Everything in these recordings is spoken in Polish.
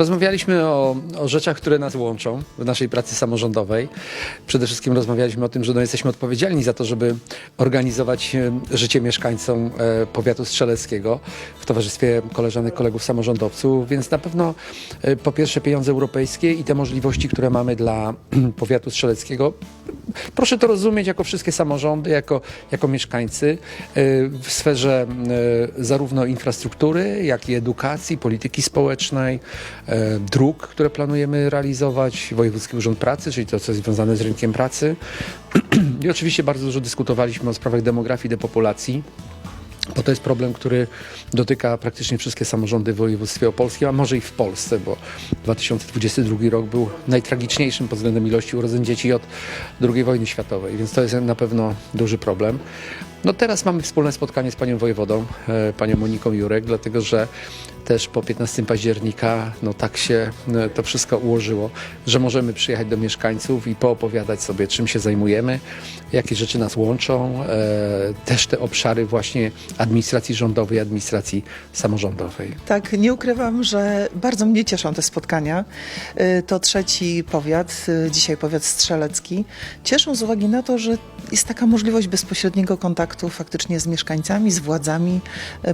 Rozmawialiśmy o, o rzeczach, które nas łączą w naszej pracy samorządowej. Przede wszystkim rozmawialiśmy o tym, że no jesteśmy odpowiedzialni za to, żeby organizować e, życie mieszkańcom e, powiatu strzeleckiego w towarzystwie koleżanek, kolegów samorządowców, więc na pewno e, po pierwsze pieniądze europejskie i te możliwości, które mamy dla powiatu strzeleckiego. Proszę to rozumieć jako wszystkie samorządy, jako, jako mieszkańcy e, w sferze e, zarówno infrastruktury, jak i edukacji, polityki społecznej, e, dróg, które planujemy realizować, Wojewódzki Urząd Pracy, czyli to, co jest związane z rynkiem pracy. I oczywiście bardzo dużo dyskutowaliśmy o sprawach demografii, depopulacji. Bo to jest problem, który dotyka praktycznie wszystkie samorządy w województwie opolskim, a może i w Polsce, bo 2022 rok był najtragiczniejszym pod względem ilości urodzeń dzieci od II wojny światowej, więc to jest na pewno duży problem. No teraz mamy wspólne spotkanie z panią wojewodą, e, panią Moniką Jurek, dlatego że też po 15 października no tak się e, to wszystko ułożyło, że możemy przyjechać do mieszkańców i poopowiadać sobie, czym się zajmujemy, jakie rzeczy nas łączą, e, też te obszary właśnie administracji rządowej, administracji samorządowej. Tak, nie ukrywam, że bardzo mnie cieszą te spotkania. Y, To trzeci powiat, dzisiaj powiat strzelecki. Cieszą z uwagi na to, że jest taka możliwość bezpośredniego kontaktu faktycznie z mieszkańcami, z władzami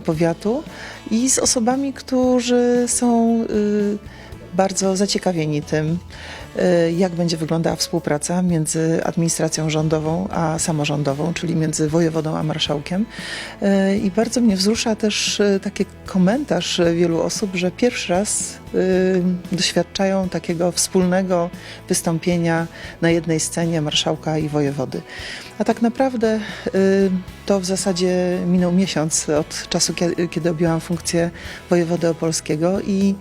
powiatu i z osobami, którzy są y, bardzo zaciekawieni tym, jak będzie wyglądała współpraca między administracją rządową a samorządową, czyli między wojewodą a marszałkiem. Y, I bardzo mnie wzrusza też y, taki komentarz wielu osób, że pierwszy raz y, doświadczają takiego wspólnego wystąpienia na jednej scenie marszałka i wojewody. A tak naprawdę y, to w zasadzie minął miesiąc od czasu, kie- kiedy objęłam funkcję wojewody opolskiego i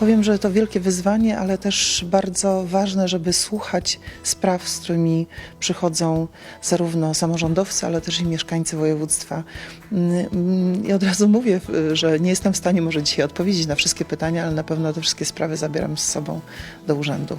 powiem, że to wielkie wyzwanie, ale też bardzo ważne, żeby słuchać spraw, z którymi przychodzą zarówno samorządowcy, ale też i mieszkańcy województwa. Mm, mm, I od razu mówię, że nie jestem w stanie może dzisiaj odpowiedzieć na wszystkie pytania, ale na pewno te wszystkie sprawy zabieram z sobą do urzędu.